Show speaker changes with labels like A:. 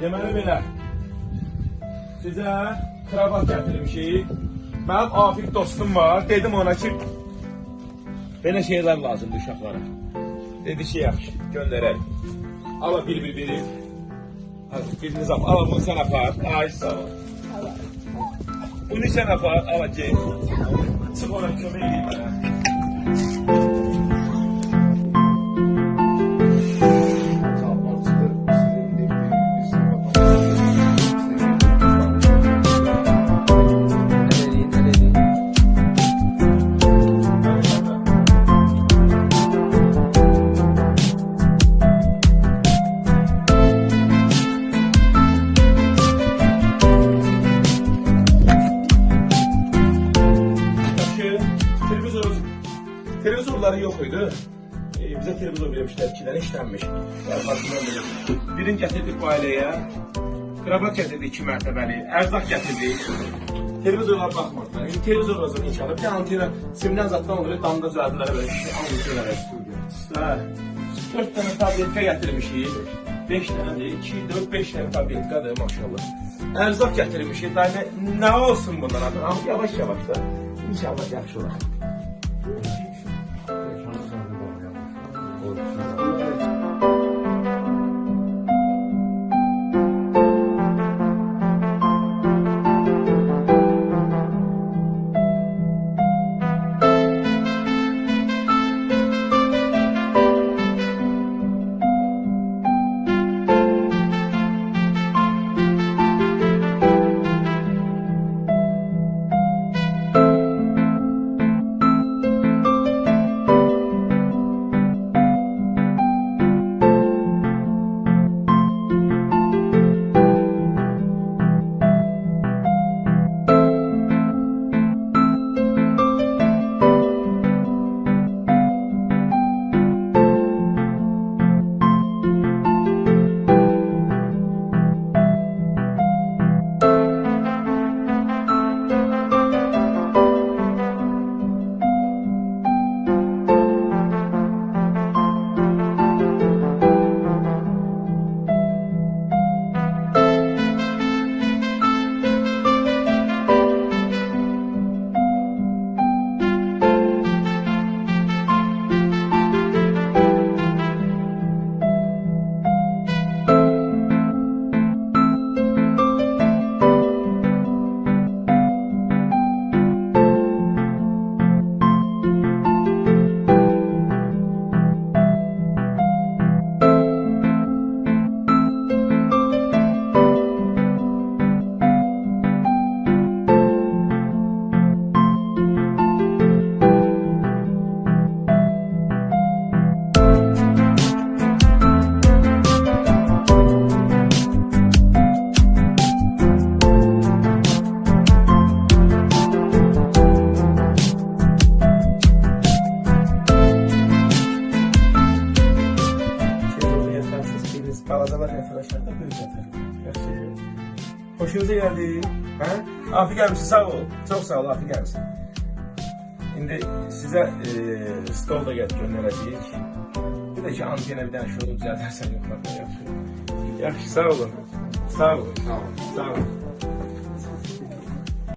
A: Deməli belə. Sizə kravat gətirmişik. Mənim Afif dostum var. Dedim ona ki, belə şeylər lazımdır uşaqlara. Dedi ki, yaxşı, göndərək. Ala bir bir biri. Biriniz al. Ala bunu sən apar. Ay sağ ol. Bunu sən apar. Ala gel. Çıx ona kömək edeyim bunları yox idi. E, bizə televizor vermişlər, iki dənə işlənmiş. Birini gətirdik bu ailəyə, kravat gətirdik iki mərtəbəli, ərzaq gətirdik. Televizorlara baxmırdı. İndi televizor hazır inşallah. Bir antena simdən zatdan olur, damda düzəldilər belə şişə antena Hə. 4 dənə tabletka gətirmişik. 5 dənədir, 2, 4, 5 dənə tabletkadır maşallah. Ərzaq gətirmişik. Dayı nə olsun bundan artıq? Yavaş-yavaş da. İnşallah yaxşı olar. Thank you. Yatarsınız, biriniz balacalar yatar aşağıda, bir yatar. Yaxşı. Hoşunuza geldi. Ha? Afi gelmişsin, sağ ol. Çok sağ ol, Afi gelmişsin. Şimdi size e, stol da get göndereceğiz. Bir de ki antene bir tane şunu düzeltersen yukarıda yaxşı. Yaxşı, sağ olun. Sağ olun. Sağ olun. Sağ olun.